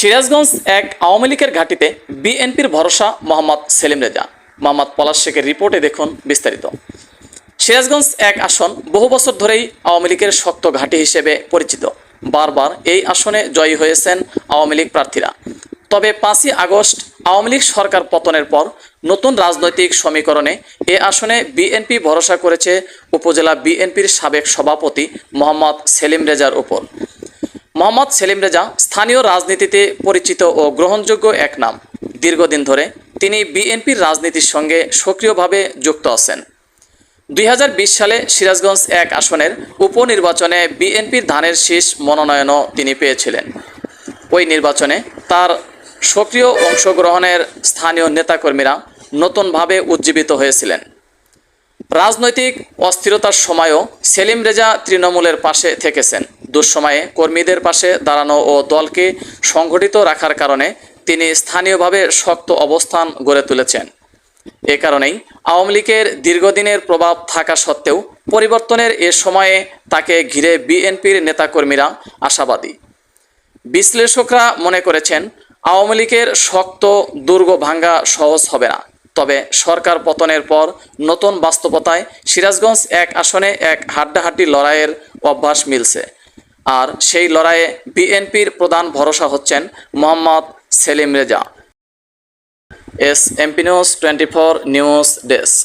সিরাজগঞ্জ এক আওয়ামী লীগের ঘাঁটিতে বিএনপির ভরসা মোহাম্মদ সেলিম রেজা। মোহাম্মদ পলাশ শেখের রিপোর্টে দেখুন বিস্তারিত। সিরাজগঞ্জ এক আসন বহু বছর ধরেই আওয়ামী লীগের শক্ত ঘাঁটি হিসেবে পরিচিত। বারবার এই আসনে জয়ী হয়েছেন আওয়ামী লীগ প্রার্থীরা। তবে পাঁচই আগস্ট আওয়ামী লীগ সরকার পতনের পর নতুন রাজনৈতিক সমীকরণে এ আসনে বিএনপি ভরসা করেছে উপজেলা বিএনপির সাবেক সভাপতি মোহাম্মদ সেলিম রেজার উপর। মোহাম্মদ সেলিম রেজা স্থানীয় রাজনীতিতে পরিচিত ও গ্রহণযোগ্য এক নাম। দীর্ঘদিন ধরে তিনি বিএনপির রাজনীতির সঙ্গে সক্রিয়ভাবে যুক্ত আছেন। দুই হাজার বিশ সালে সিরাজগঞ্জ এক আসনের উপনির্বাচনে বিএনপির ধানের শীষ মনোনয়নও তিনি পেয়েছিলেন। ওই নির্বাচনে তার সক্রিয় অংশগ্রহণের স্থানীয় নেতাকর্মীরা নতুনভাবে উজ্জীবিত হয়েছিলেন। রাজনৈতিক অস্থিরতার সময়ও সেলিম রেজা তৃণমূলের পাশে থেকেছেন। দুঃসময়ে কর্মীদের পাশে দাঁড়ানো ও দলকে সংগঠিত রাখার কারণে তিনি স্থানীয়ভাবে শক্ত অবস্থান গড়ে তুলেছেন। এ কারণেই আওয়ামী লীগের দীর্ঘদিনের প্রভাব থাকা সত্ত্বেও পরিবর্তনের এ সময়ে তাকে ঘিরে বিএনপির নেতাকর্মীরা আশাবাদী। বিশ্লেষকরা মনে করেছেন, আওয়ামী লীগের শক্ত দুর্গ ভাঙ্গা সহজ হবে না। তবে সরকার পতনের পর নতুন বাস্তবতায় সিরাজগঞ্জ এক আসনে এক হাড্ডাহাড্ডি লড়াইয়ের অভ্যাস মিলছে। আর সেই লড়াইয়ে বিএনপির প্রধান ভরসা হচ্ছেন Mohammad Selim Reza. S MP news twenty four news desk.